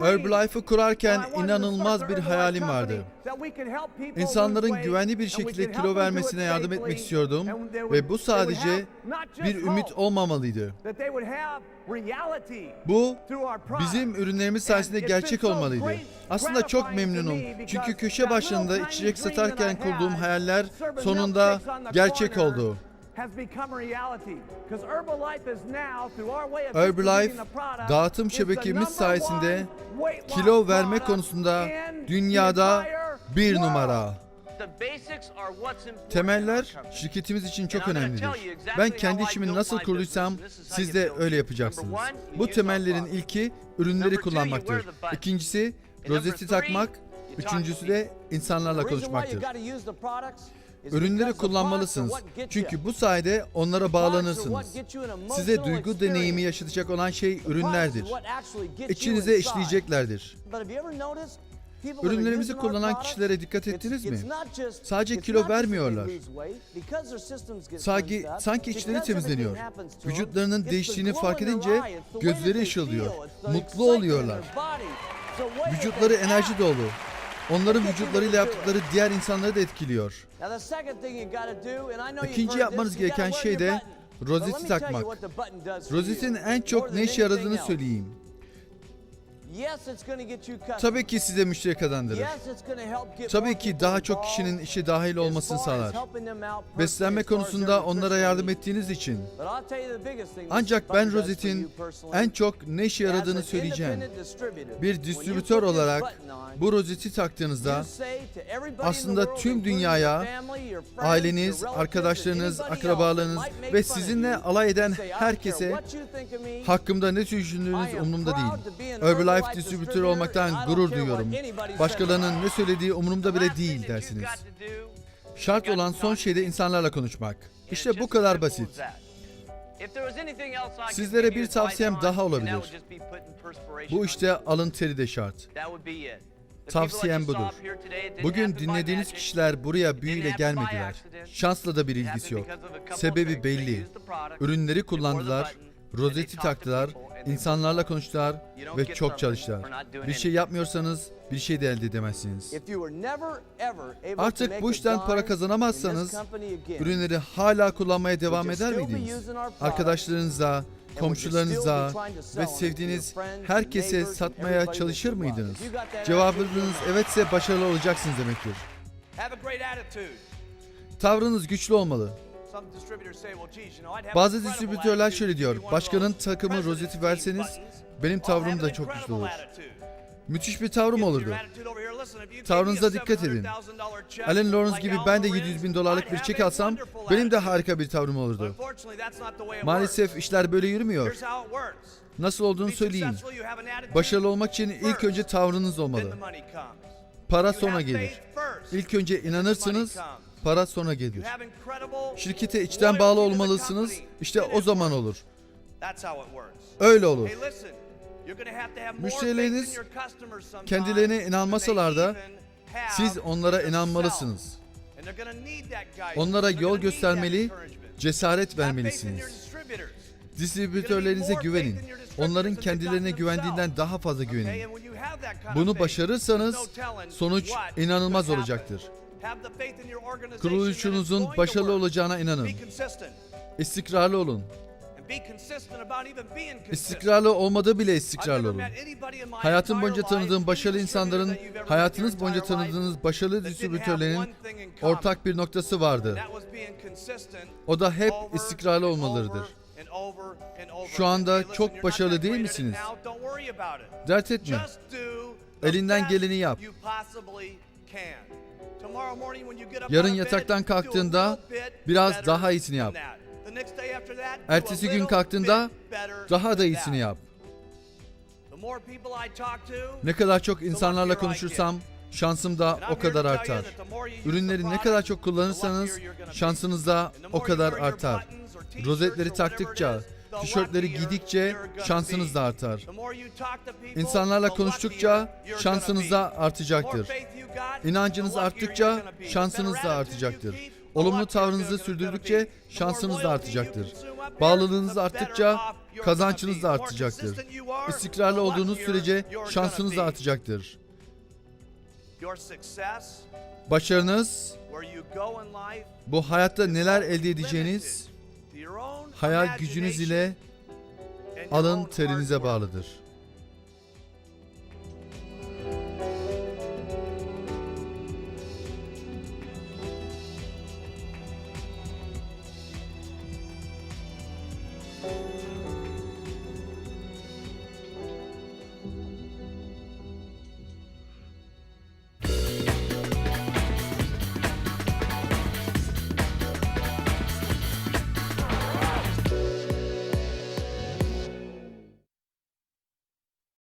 Herbalife'ı kurarken inanılmaz bir hayalim vardı. İnsanların güvenli bir şekilde kilo vermesine yardım etmek istiyordum ve bu sadece bir ümit olmamalıydı. Bu bizim ürünlerimiz sayesinde gerçek olmalıydı. Aslında çok memnunum. Çünkü köşe başlarında içecek satarken kurduğum hayaller sonunda gerçek oldu. Has become a reality. 'Cause Herbalife is now, through our way of Herbalife, distributing the product, dağıtım şebekemiz sayesinde one weight loss kilo verme konusunda in the dünyada bir world. numara. The basics are what's important in our Temeller company. şirketimiz için çok önemlidir. tell you exactly Ben how kendi I işimi nasıl kurduysam siz de öyle yapacaksınız. Number one, you Bu temellerin ilki ürünleri kullanmaktır. İkincisi rozeti takmak. Üçüncüsü to de insanlarla konuşmaktır. Ürünleri kullanmalısınız. Çünkü bu sayede onlara bağlanırsınız. Size duygu deneyimi yaşatacak olan şey ürünlerdir. İçinize işleyeceklerdir. Ürünlerimizi kullanan kişilere dikkat ettiniz mi? Sadece kilo vermiyorlar. Sanki, sanki içleri temizleniyor. Vücutlarının değiştiğini fark edince gözleri ışıldıyor. Mutlu oluyorlar. Vücutları enerji dolu. Onların vücutlarıyla yaptıkları diğer insanları da etkiliyor. İkinci yapmanız gereken şey de rozeti takmak. Rozetin en çok ne işe yaradığını söyleyeyim. Tabii ki size müşteri kazandırır. Tabii ki daha çok kişinin işe dahil as olmasını sağlar. Beslenme konusunda onlara yardım ettiğiniz için. Ancak ben personally. en çok ne işe yaradığını söyleyeceğim. Bir distribütör olarak bu you taktığınızda aslında tüm dünyaya, aileniz, arkadaşlarınız, akrabalarınız ve sizinle alay eden you say, "I don't care herkese hakkımda ne düşündüğünüz umurumda değil. Herbalife Herbalife distribütörü olmaktan gurur duyuyorum. Başkalarının ne söylediği umurumda bile değil dersiniz. Şart olan son şey de insanlarla konuşmak. İşte bu kadar basit. Sizlere bir tavsiyem daha olabilir. Bu işte alın teri de şart. Tavsiyem budur. Bugün dinlediğiniz kişiler buraya büyüyle gelmediler. Şansla da bir ilgisi yok. Sebebi belli. Ürünleri kullandılar, rozeti taktılar, insanlarla konuştular ve çok çalıştılar. Bir şey yapmıyorsanız bir şey de elde edemezsiniz. Artık bu işten para kazanamazsanız ürünleri hala kullanmaya devam eder miydiniz? Arkadaşlarınızla, komşularınıza ve sevdiğiniz herkese satmaya çalışır mıydınız? Cevabınız evetse başarılı olacaksınız demektir. Tavrınız güçlü olmalı. Bazı distribütörler şöyle diyor. Başkanın takımı rozeti verseniz benim tavrım da çok güçlü olur. Müthiş bir tavrım olurdu. Tavrınıza dikkat edin. $700,000 check Allen Lawrence gibi ben de Lorenz, 700 bin dolarlık bir çek alsam benim de harika bir tavrım olurdu. Maalesef işler böyle yürümüyor. Nasıl olduğunu söyleyeyim. Başarılı olmak için ilk önce tavrınız olmalı. Para sonra gelir. İlk önce inanırsınız. Para sonra gelir. Şirkete içten bağlı olmalısınız. İşte o zaman olur. Öyle olur. Müşterileriniz kendilerine inanmasalar da Siz onlara inanmalısınız. Onlara yol göstermeli, cesaret vermelisiniz. Distribütörlerinize güvenin. Onların kendilerine güvendiğinden daha fazla güvenin. Bunu başarırsanız sonuç inanılmaz olacaktır. Kuruluşunuzun başarılı olacağına inanın. İstikrarlı olun. İstikrarlı olmadığı bile istikrarlı olun. Hayatım boyunca tanıdığım başarılı insanların, hayatınız boyunca tanıdığınız başarılı distribütörlerin ortak bir noktası vardı. O da hep istikrarlı olmalarıdır. Şu anda çok başarılı değil misiniz? Dert etme. Elinden geleni yap. Yarın yataktan kalktığında biraz daha iyisini yap. Ertesi gün kalktığında daha da iyisini yap. Ne kadar çok insanlarla konuşursam şansım da o kadar artar. Ürünleri ne kadar çok kullanırsanız şansınız da o kadar artar. Rozetleri taktıkça, tişörtleri giydikçe şansınız da artar. İnsanlarla konuştukça şansınız da artacaktır. İnancınız arttıkça şansınız da artacaktır. Olumlu tavrınızı sürdürdükçe şansınız da artacaktır. Bağlılığınız arttıkça kazancınız da artacaktır. İstikrarlı olduğunuz sürece şansınız da artacaktır. Başarınız, bu hayatta neler elde edeceğiniz, hayal gücünüz ile alın terinize bağlıdır.